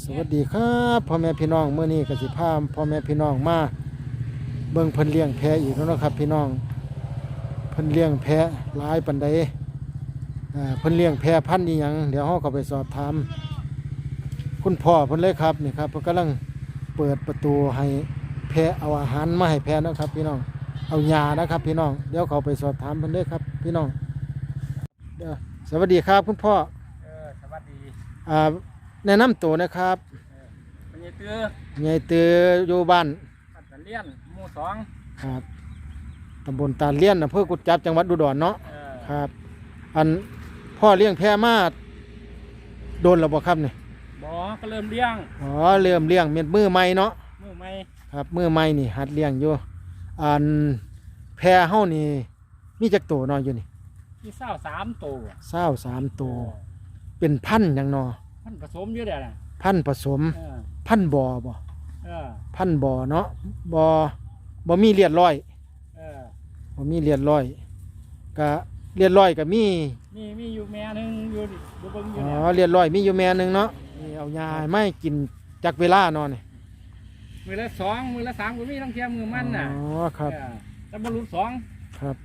สวัสดีครับพ่อแม่พี่น้องเมื่อนี้กสิพาพ่อแม่พี่น้องมาเบิ่งเพิ่นเลี้ยงแพะอีกแล้วเนาะครับ พี่น้องเพิ่นเลี้ยงแพะหลายปันใดอ่าเพิ่นเลี้ยงแพะพันธุ์อีหยังเดี๋ยวเฮาก็ไปสอบถามคุณพ่อเพิ่นเลยครับนี่ครับเพิ่นกำลังเปิดประตูให้แพะเอาอาหารมาให้แพะเนาะครับ พี่น้องเอายานะครับ พี่น้องเดี๋ยวเขาไปสอบถามเพิ่นเลยครับ พี่น้องเด้อสวัสดีครับคุณพ่อเออสวัสดีอ่า แนะนำตัวนะครับเป็นไงเตื้อใหญ่ตืออยู่บ้านปัตตาเลียนหมู่สองครับตำบลตาลเลี้ยนอำเภอกุดจับจังหวัดอุดรเนาะเออครับ อันพ่อเลี้ยงแพะมาโดนแล้วบ่ครับนี่บอก็เริ่มเลี้ยงอ๋อเริ่มเลี้ยงเม็ดมือใหม่เนาะมือไม่ครับมือใหม่นี่หัดเลี้ยงอยู่อันแพะเฮานี่มีจักตัวเนาะอยู่นี่ที่เศร้าสามตัวเศร้าสามตัวเป็นพันธุ์หยังเนาะ มันผสมอยู่เด้อน่ะพันธุ์ผสม เออพันธุ์บ่บ่เออพันธุ์บ่เนาะบ่บ่มีเลียดร้อยเออบ่มีเลียดร้อยก็เลียดร้อยก็มีมีมีอยู่แม่หนึงอยู่ดิอยู่เบิ่งอยู่อ๋เนี่ยอเรียนร้อยมีอยู่แม่หนึ่งเนาะนี่เอายาไม่กินจักเวลานอนนี่มือละสองมือละสามก็มีทั้งเทียมมือมันน่ะอ๋อครับ เออแต่บรรลุสองครับ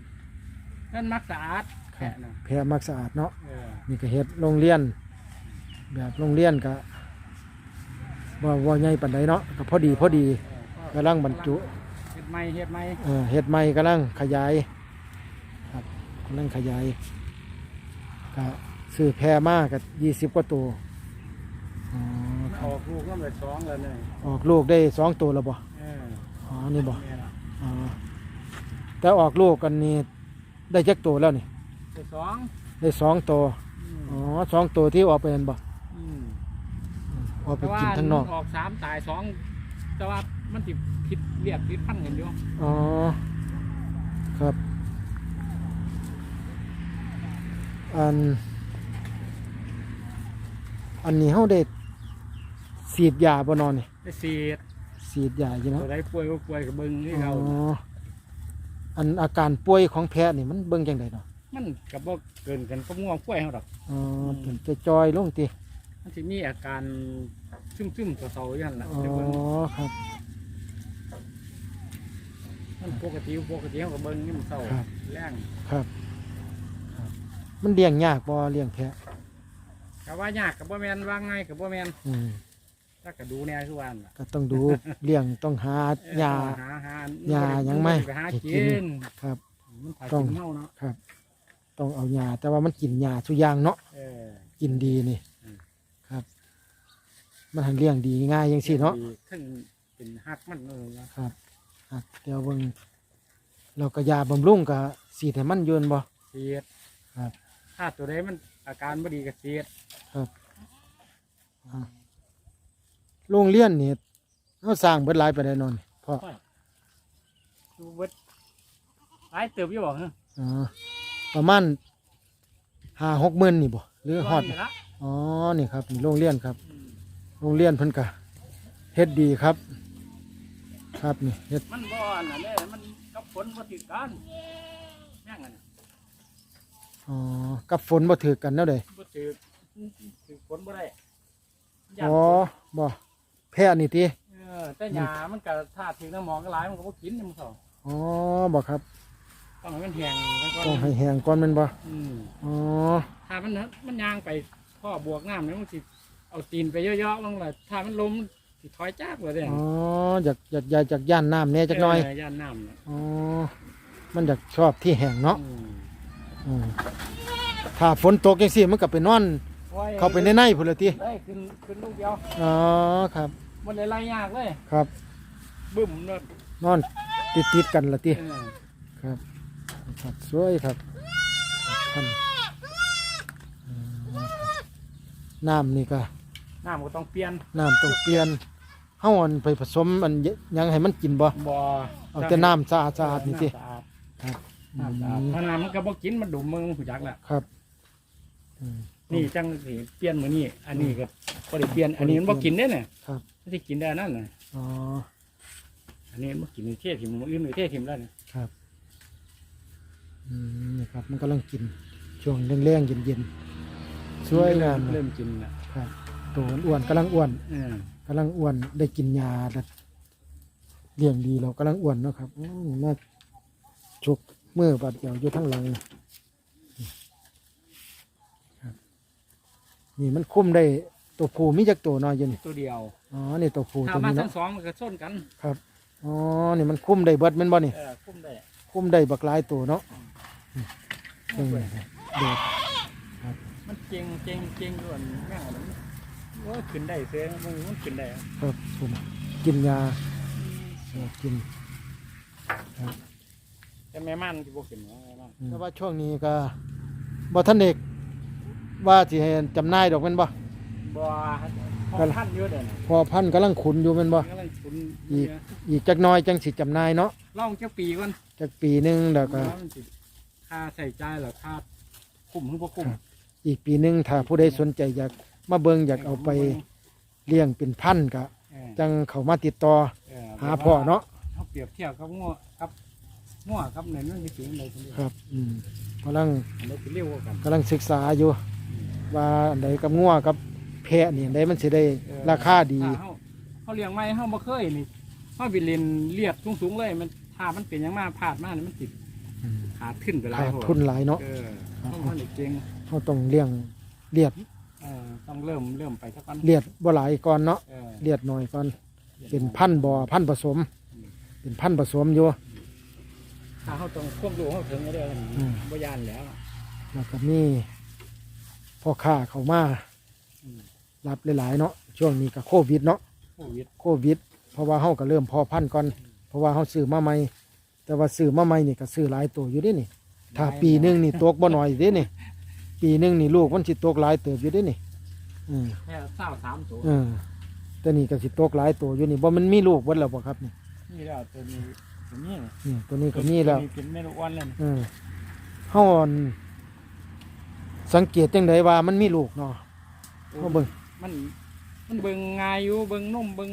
นั่นมักสะอาดครัแค่บน่ะแพรมักสะอาดเนาะเออนี่ก็เฮ็ดโรงเรียน แบบโรงเรียนก็บ่บ่ใหญ่ปานใดเนาะก็พอดีพอดีเออกำลังบรรจุเฮ็ดไม่เฮ็ดไม่เออเฮ็ดใหม่กำลังขยายครับกำลังขยายก็ซื้อแพรมาก็20กว่าตัวอ๋อคอรับอกลูกน้ำเลยสองเลยเนี่ยออกลูกได้สองตัวแล้วบ่เอออ๋อนี่บ่เนี่ยล่ะอ๋อแต่ออกลูกกันนี่ได้จักตัวแล้วนี่ได้สองได้สองตัวอืมอ๋อสองตัวที่ออกไปนั่นบ่อืม ออกไปแต่ว่ากินทั้งนอก ออกสามตายสองแต่ว่ามันติดผิดเรียกผิดพันกันอยู่อ๋อ ครับ อัน อันนี้เขาได้ฉีดยาบ่นอนนี่ไปเสียดฉีดยาอยู่ตัเนาะวใดป่วยก็ป่วยกับเบิ้งนี่อ๋เราอ อันอาการป่วยของแพะนี่มันเบิ่งจังไดเนาะมันกับว่าเกินกันก็ง่วงป่วยเขาดอกอ๋อเป็นจะจอยลงติ มันจะมีอาการซึมซึมๆเศร้าๆอย่างนั้นแหละอ๋อเดี๋ยวเบิ้งครับมันปกติปกติเขากับเบิ้งนี่มันเศร้าครับ แรงครับครับ มันเลี้ยงยากบ่เลี้ยงแพะกับว่ายากกับว่าแมนว่าง่ายกับว่าแมนอืมถ้าก็ดูแน่คือวานั่นล่ะก็ต้องดู เลี้ยงต้องหาเออยาหาหาหญ้ายังไม่ไปหาให้กิกิน นครับ มันถ่ายต้อง กินเมาเนาะครับ ต้องเอายาแต่ว่ามันกินยาทุกอย่างเนาะ เออ กินดีนี่ อืมครับ มันหันเลี้ยงดีง่ายยังสิเนาะถึงเป็นหักมันเออนะครับครับเดี๋ยวเบิ่งเราก็ยาบำรุงกับสีให้มันอยืนบ่เสียดครับถ้าตัวใดมันอาการไม่ดีก็เสียดครับอ่าโรงเรียนนี่เราสร้างเบิดหลายไปได้นอนพ่อดูเบิดหลายเติบอยู่บ่ฮะอ๋อประมาณห้าหกหมื่นนี่บ่หรือฮอดนี่ละอ๋อนี่ครับนี่โรงเรียนครับ โรงเรียนเพิ่นก็เฮ็ดดีครับ ครับนี่เฮ็ดมันบ่อันนั้นเด้มันกับฝนบ่ติดกันแม่งอันน่ะอ๋อกับฝนบ่ถือกันแนวใดบ่ติดติดฝนบ่ได้ย่านอ๋อฝนบ่แพ้นี่ติเออแต่หญ้ามันก็ถ้าถึงน้ำหมองก็หลายมันก็บ่กินนี่มันเฒ่าอ๋อบ่ครับต้องให้มันแห้งแล้วก็ต้องให้แห้งก่อนแม่นบ่อืมอ๋อถ้ามันมันย่างไปพ่อบวกน้ำเนี่ยมันสิ เอาตีนไปเยอะๆลงเลยถ้ามันลมสิถอยจากเลยเด้อ๋ออยากอยากอยากจากย่านน้ำแหน่จักหน่อยย่านน้ำน่ะอ๋อมันอยากชอบที่แห้งเนาะอืมอืมถ้าฝนตกจังซี่มันก็ไปนอนโอ้ยเข้าไปในในพุ่นละติได้ขึ้นขึ้นลูกเดียวอ๋อครับมันเลยไล่ยากเลยครับ บึ้มเลยนอนติดๆกันละติ เออครับครับสวยครับท่านอืมน้ำนี่ก็ น้ำก็ต้องเปลี่ยนน้ำต้องเปลี่ยนเฮาอันไปผสมอันหยังให้มันกินบ่บ่อเอาแต่น้ำสะอาดสะอาดนี่สิำสะอาดครับอืน้ำสะอาดมถ้าน้ำมันก็บ่กินมันดุมมึงผู้จักแหละครับอืม นี่จังสิเปลี่ยนมื้อนี้อันนี้ก็บ่ได้เปลี่ยนอันนี้มันบ่กินเด้เนี่ยครับ มันสิกินได้นั่นน่ะอ๋อ อันนี้มันบ่กินเทศถิ่มมื้ออื่นเทศถิ่มแล้วเนี่ยครับอืมนี่ครับ มันกำลังกินช่วงแรงๆเย็นๆสวยงามเริ่มกินน่ะครับ ตัวอ้วนกำลังอ้วนเออกำลังอ้วนได้กินยาแล้วเลี้ยงดีเรากำลังอ้วนเนาะครับอืมมาชุกมือบาดเดียวอยู่ทั้งหลังครับนี่มันคุ้มได้ตัวผู้มีจักตัวน้อยอยินตัวเดียวอ๋อนี่ตัวผู้ถ้าตัวมานี้ทั้เนาะงสองมันก็ชนกันครับอ๋อนี่มันคุ้มได้เบิดแม่นบ่นี่ เออคุ้มได้คุ้มได้บักหลายตัวเนาะอืมเด็ดมันเจงเจงเจงด่วนแม่งมัน ว่าขึ้นได้เสียมันมันขึ้นได้อะครับผมกินยาเออกินแต่แม่มันที่พวกขึ้นนะแม่มันแต่ว่าช่วงนี้ก็บ่ทันเด็กว่าสิให้จำหน่ายดอกแม่นบ่บ่พอพันเยอะเด่นพอพันธุ์กำลังขุนอยู่แม่นบ่กำลังชุนอีกอีกจักหน้อยจังสิจำหน่ายเนาะล่องจะปีก่อนจักปีหนึงแล้วก็มันสิค่าใส่ใจายหรือค่าคุ้มหรือบ่คุ้มอีกปีหนึงถ้าผู้ใดสนใจอยาก มาเบิ่งอยากเอาไปเลี้ยงเป็นพันธุ์ก็เออจังเข้ามาติดต่อเออหาพ่อเนาะเขาเปรียบเทียบกับงัวกับงัวกับเนินมันสิสูงเลยคนนี้ครับอืมกำลังอันนี้สิเร็วกว่ากัน กำลังศึกษาอยู่ ว่าอันใดกับงัวกับแพะนี่อันใดมันสิได้ราคาดีถ้เฮาเขาเลี้ยงไม้เฮาบ่เคยนี่เฮาไปเรียนเลียดสูงๆเลยมันถ้ามันเป็นหยังมาพลาดมานี่มันติดอืมขาดขึ้นไปหลายขาดโหทุนหลายเนาะเออเฮามันได้เก่งเราต้องเลี้ยงเลียดเออ ต้องเริ่มเริ่มไปสักวันเลียดบ่หลายก่อนเนาะเออเลียดหน่อยก่อนเป็นพันธุ์บ่อพันธุ์ผสม เป็นพันธุ์ผสมอยู่ถ้าเฮาต้องควบรู้เฮาถึงก็ได้อืมบ่ยานแล้วแล้วก็มีพ่อค้าเข้ามาอืมรับหลายๆเนาะช่วงนี้ก็โควิดเนาะโควิดโควิด เพราะว่าเฮาก็เริ่มพอพันธุ์ก่อน เพราะว่าเฮาซื้อมาใหม่แต่ว่าซื้อมาใหม่นี่ก็ซื้อหลายตัวอยู่เด้นี่ถ้าปีหนึงนี่ตกบ่น้อยเด้นี่ ปีหนึงนี่ลูกมันสิตกหลายเติบอยู่เด้นี่อืมแค่เศร้าสามตัว เออแต่นี่ก็สิตกหลายตัวอยู่นี่บ่มันมีลูกเบิดแล้วบ่ครับนี่นี่แล้วตัวนี้ตัวนี้นี่ตัวนี้ก็มีแล้วตัวนี้เป็นแม่ลูกอ่อนแล้วนี่เออเฮาอั่นสังเกตจังไดว่ามันมีลูกเนาะเฮาเบิ่งมัน มันเบิ่งง่ายอยู่เบิ่งนมเบิ่ง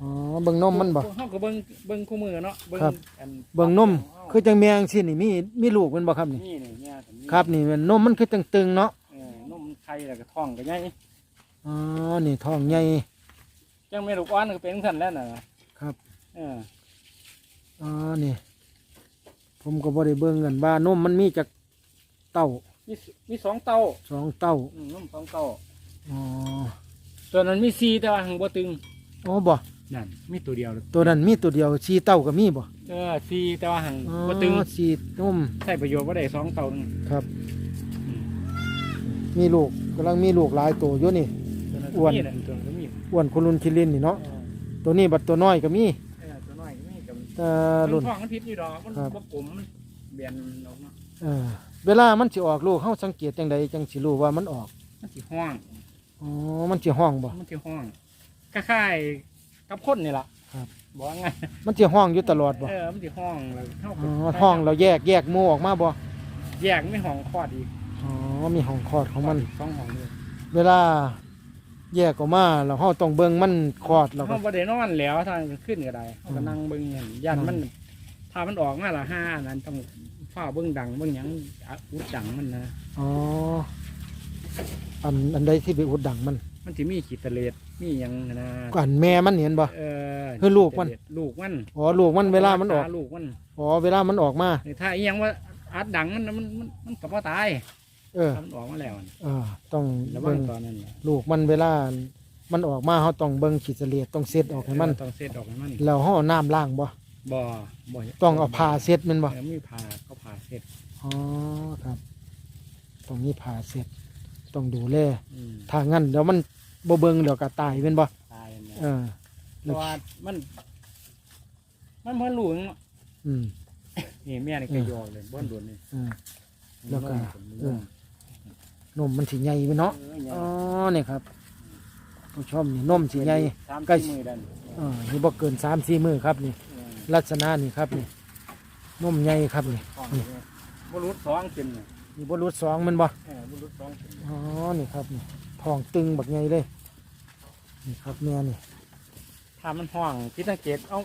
อ๋อเบิ่งนมมันบ่ เฮาก็เบิ่งเบิ่งคู่มือเนาะเบิ่งครับ อันเบิ่งนมคือจังแมงสินี่มีมีลูกมันบ่ครับนี่ นี่นี่เนี่ยตัวนี้ครับนี่มันนมมันคือจังตึงเนาะเออนมไข่แล้วก็ท้องก็ใหญ่อ๋อนี่ท้องใหญ่ จังแม่ลูกอ่อนก็เป็นสั่นแล้วน่ะครับ เอออ๋อนี่ ผมก็บ่ได้เบิ่งกันว่านมมันมีจักเต้ามีมีสองเต้าสองเต้าอืมนมสองเต้าอ๋อตัวนั้นมีสี่แต่ว่าหังบ่ตึงอ๋อบ่ นั่นมีตัวเดียวตัวนั้นมีตัวเดียวชีเต้าก็มีบ่เออสี่แต่ว่าหังอ๋อบ่ตึงชีนมใช้ประโยชน์บ่ได้สองเต้านึงครับอืมมีลูกกำลังมีลูกหลายตัวอยู่นี่ตัวนั้นอ้วนก็มีะตัวนั้นก็มีอ้วนคุรุนคิรินนี่เนาะเออตัวนี้บัดตัวน้อยก็มีเออตัวน้อยก็มีกับแต่รุ่รุ่นนท้องมันพิษอยู่ดอกมันครับ บ่กลมมันเบียนออกเนาะเออเวลามันสิออกลูกเฮาสังเกตจังใดจังสิรู้ว่ามันออกมันสิห้อง อ๋อมันสิห้องบ่มันสิห้องคล้ายๆ กับคนนี่ล่ะครับ บอกว่าไงมันสิห้องอยู่ตลอดบ่เออมันสิห้องแล้วเท่าอ๋อห้องเราแยกแยกหมู่ออกมาบ่แยกไม่ห้องคลอดอีกอ๋อมีห้องคลอดของมัน สองห้องเลยเวลาแยกออกมาแล้วเฮาต้องเบิ่งมันคลอดแล้วก็เฮาบ่ได้นอนแล้วทางขึ้นก็ได้เฮาก็นั่งเบิ่งอย่างยันอืมมัน ถ้ามันออกมาละห้าอันนั้นต้องฝ้าเบิ่งดังเบิ่งหยังอะอุดดังมันนะ อ๋ออันอันใดที่ไปอุดดังมัน มันสิมีขีดตะเลด มีหยังนะก็อันแม่มันเห็นบ่ เออคือลูกมัน ลูกมันอ๋อลูกมันเวลามันออกตลูกมันอ๋อเวลามันออกมา นี่ถ้าอีหยังว่าอัดดังมันน่ะมันมันมันก็บ่ตายเออถ้ามันออกมาแล้วน่ะอ่าต้องระวัเบิ่งงตอนนั้นน่ะลูกมันเวลา มันออกมาเขาต้องเบิ่งขีดเสลียดต้องเซ็ตออกให้มัน เต้องเซตออกให้มันแล้วเขาเอาน้ำล้างบ่บ่บ่ต้องเอาผ้าเซ็ตแมันบ่ เออมีผ่าเขาผ่าเสร็จอ๋อครับต้องมีผ้าเซ็ตต้องดูแลอืมถ้างั้นเดี๋ยวมัน บ่เบิ่งเดี๋ยวก็ตายเป็นบ่ตายนะเออ เพราะว่ามัน มันเหมือนลูกเนาะอืม นี่แม่นี่เอก็อยอกเลยบ้านโดนนี่เออแล้วก็มันเออนมมันสิใหญ่ไปเนาะเออใหญ่อ๋อนี่ครับผู้ชมนี่นมสิใหญ่สามใกล้สี่มือดันเออนี่บ่เกิน3-4มื้อครับนี่เออลักษณะนี่ครับนี่นมใหญ่ครับนี่ท้องเนี่ยบุรุษสองเต็มเนี่ยนี่บ่รุดสองแมันบ่เออบุรุษสองเต็มอ๋อนี่ครับนี่ ท้องตึงบักใหญ่เลยนี่ครับแม่นี่ถ้ามันห้องพิสังเกตเอา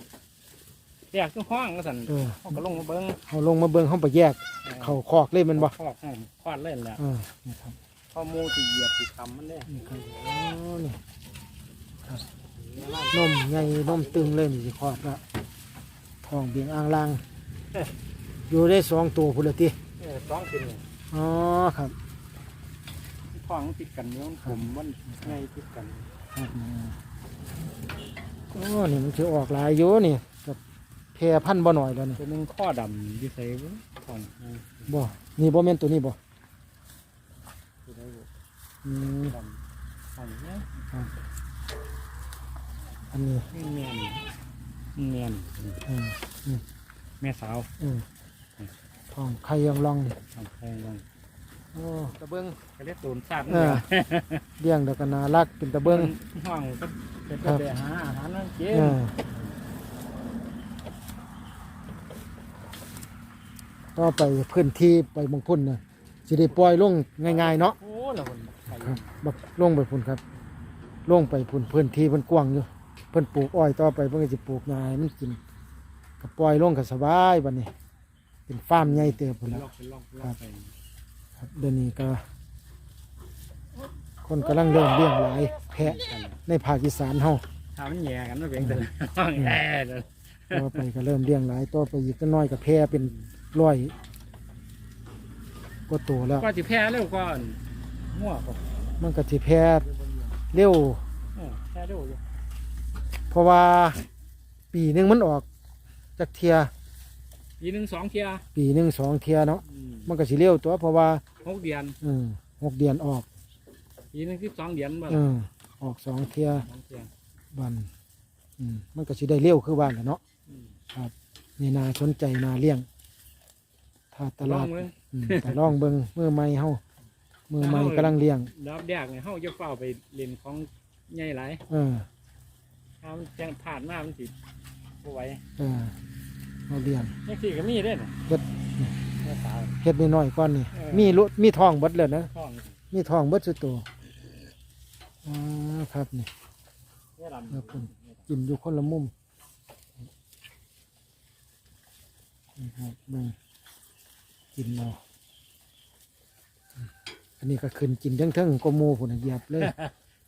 แยกคือห้องก็สั่นเออเขาก็ลงมาเบิ้งเอาลงมาเบิ่งเขาไปแยก เขาคอกเลยแมันบ่คอกห้องคลอดเล่นแหละเออนี่ครับพอหมูสิเหยียบสิตำมันเด้นี่ครับอ๋อนี่ครับนมใหญ่นมตึงเลยนี่สิครอบละทองเบียงอ่างลาง อยู่ได้สองตัวพุ่นละติเออสองเป็นเนี่ยอ๋อครับ ท้องมันติดกันเนื้อผมมันไงติดกันครับโอ้นี่มันจะออกหลายอยู่นี่กับแพรพันธุ์บ่หน่อยแล้วนี่ตัวหนึงข้อดำอยู่ใส่บ่ท้องเออบ่นี่บ่แม่นตัวนี้บ่ตัวใดบ่อืมดำท้องเนี่ยอันนี้นี่เนียนนี่เนียนอืมแม่สาวอืมทองไข่ยังลองนี่ทำแพงลง โอ้ตะเบิงก็เรียกตูนซาดเออเลี้ยงแล้วก็น่ารักเป็นตะเบิงห้องก็เป็นครับไปหาอาหารนั่นกินเออต่อไปพื้นที่ไปบางพุ่นน่ะสิได้ปล่อยลงง่ายๆเนาะโอ้แล้วคนไข่ครับบักลงไปพุ่นครับ ลงไปพุ่นพื้นที่เพิ่นกว้างอยู่เพิ่นปลูกอ้อยต่อไปเพิ่นก็สิปลูกงายมันกินก็ปล่อยลงก็สบายบัดนี้ เป็นฟาร์มใหญ่เติบพุ่นเป็นแล้ลวอกเป็นลอกเป็นลอกไปครับ เดี๋ยวนี้ก็ คนกำลังเริ่มเลี้ยงหลายแพะในภาคอีสานเฮาทำมันแย่กันมันเป็นแต่ห้องแย่เลยต่อไปก็เริ่มเลี้ยงหลายต่อไปอีกก็น้อยก็แพะเป็นร้อยก็โตแล้วก็สิแพ้เร็วก่อนมั่วก็มันก็สิแพะเร็ว เออแพ้เร็วอยู่เพราะว่าปีหนึงมันออกจากเทีย ปีหนึ่งสองเทียปีหนึ่งสองเทียเนาะอืมมันก็สิเร็วตัวเพราะว่าหกเดือนอืมหกเดือนออกปีหนึ่งสิบสองเดือนบ่อืมออกสองเทียสองเทียบันอืมมันก็สิได้เร็วคือบ้านแหละเนาะอืมนี่นาสนใจนาเลี้ยง ถ้าตลลาอดงเลย อืมแต่ลองเบิงมือใหม่เฮามือใหม่กำลังเลี้ยงดอกแดกเนี่ยเฮาจะเฝ้าไปเล่นของใหญ่หลายเออถ้ามันแจ้งผ่านมามันสิบ่ไหวเออ เราเลี้ยงนี่สี่ก็มีเด้น่ะเฮ็ดแม่สาว เฮ็ดน้อยๆก่อนนี่ เออ มีลุมีทองเบิดเลยนะ ท้องมีทองเบิดสุดตัวอ๋อครับนี่แม่ลำครับผม กินอยู่คนละมุมนี่ครับเบิ่งกินเอาอันนี้ก็ขึ้นกินเทั้งๆก็หมูผุนเหยียบเลย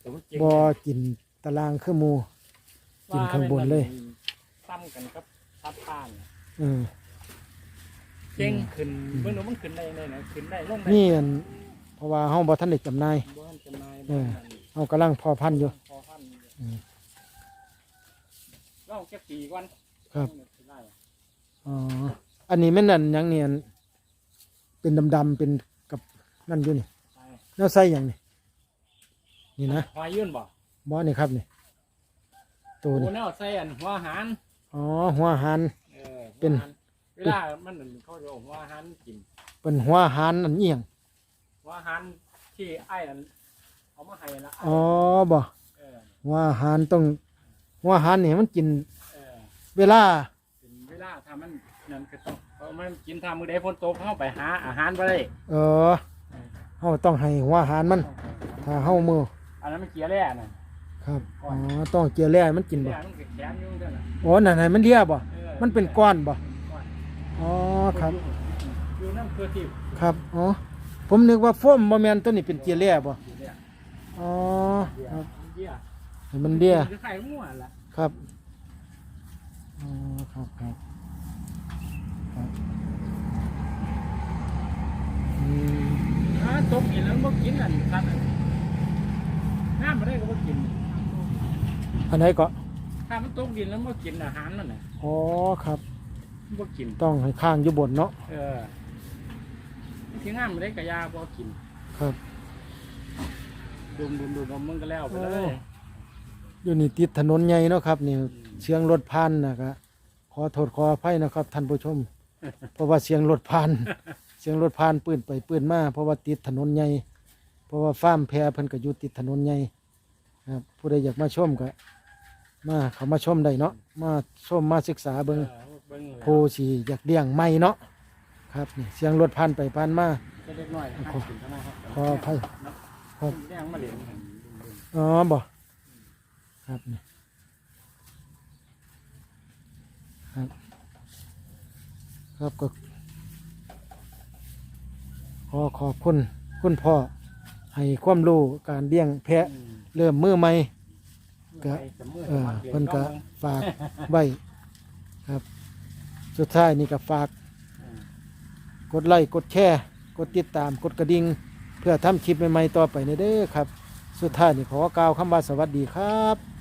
แต่มันเจ๋งบอกินตารางคือหมู กินข้างบนเลย ซ้ำกันครับทับผ่านเออเจ๋งขึ้นเมื่อหนูมันขึ้นได้เลยนะขึ้นได้ลงได้นี่อันเพราะว่าเฮาบ่ทันได้จำหน่ายบ่ทันจะนายเออเฮากำลังพอพันธุ์อยู่ พอพันธุ์อืมเราแค่ปีก่อนครับได้อ๋ออันนี้แม่นอันหยังเนี่ยอันเป็นดำๆเป็นกับนั่นอยู่นี่ใช่แล้วใส่หยังนี่นี่นะหอยยื่นบ่บ่นี่ครับนี่ตัวโอ้นี่แนวใส่อันหัวอาหารอ๋อหัวหัน เออเป็นหัวอาหารเวลามันนั่นเขาจะเอาหัวอาหารกิน เป็นหัวหันอันเอียงหัวอาหารที่ไอ้นั่นเอามาให้ละอ๋อบ่เออหัวหันต้องหัวหันนี่มันกินเออเวลาเป็นเวลาถ้ามันนั่นก็ต้องเพราะมันกินทามือใดฝนตกเข้าไปหาอาหารไปได้เออเฮาต้องให้หัวหันมันถ้าเฮามืออันนั้นมันเกลียแร่น่ะครับอ๋อต้องเกลียแร่มันกินบ่แร่มันก็แข็งอยู่นั่นน่ะอ๋อนั่นให้มันเลียบ่เออ มันเป็นก้อนบ่ก้อนอ๋อครับ อยู่น้ำเกลือทิพย์ครับ อ๋อ ผมนึกว่าโฟมบ่แม่นตัวนี้เป็นเกลียแร่บ่อยู่เนี่ยอ๋อครับเบี้ยให้มันเลียคือไข่มั่วล่ะครับ อ๋อครับครับครับอืมถ้าตกกินแล้วมันกินอันคันอันห้ามมาได้ก็บ่กิน อันไหนก็ถ้ามันตกดินแล้วมันกินอาหารนั่นน่ะอ๋อครับมันบ่กิน ต้องให้ข้างอยู่บนเนาะ เออที่ห้ามมาได้กะยาบ่กินครับ ดุมดุมดุมดุมมันก็แล้วไปเลโอ้ยอยู่นี่ติดถนนใหญ่เนาะครับ นี่เสียงรถผ่านนะครับขอโทษขออภัยนะครับท่านผู้ชม เพราะว่าเสียงรถผ่านเสียงรถผ่านปืนไปปืนมาเพราะว่าติดถนนใหญ่เพราะว่าฟาร์มแพรเพิ่นก็อยู่ติดถนนใหญ่ครับผู้ใดอยากมาชมก็ มาเขามาชมได้เนาะมาชมมาศึกษาเบิ่งเออเบิ่งแล้วผู้สิอยากเลี้ยงไม่เนาะครับนี่เสียงรถผ่านไปผ่านมาเล็กน้อยห้ามกินเท่านั้นครับขออภัย ครับแย่งมาเล่นกันดุมๆอ๋อบ่ครับนี่ครับครับก็ขอขอบคุณคุณพ่อให้ความรู้การเลี้ยงแพะอืมเริ่มมือใหม่ ก็ไปสมืเออสมัครรียเพิ่นก็ลองบิ่งฝากไว้ครับ สุดท้ายนี่ก็ฝากอืมกดไลค์กดแชร์กดติดตามกดกระดิ่งเพื่อทำคลิปใหม่ๆต่อไปในเด้อครับ สุดท้ายนี่ขอกล่าวคำว่าสวัสดีครับ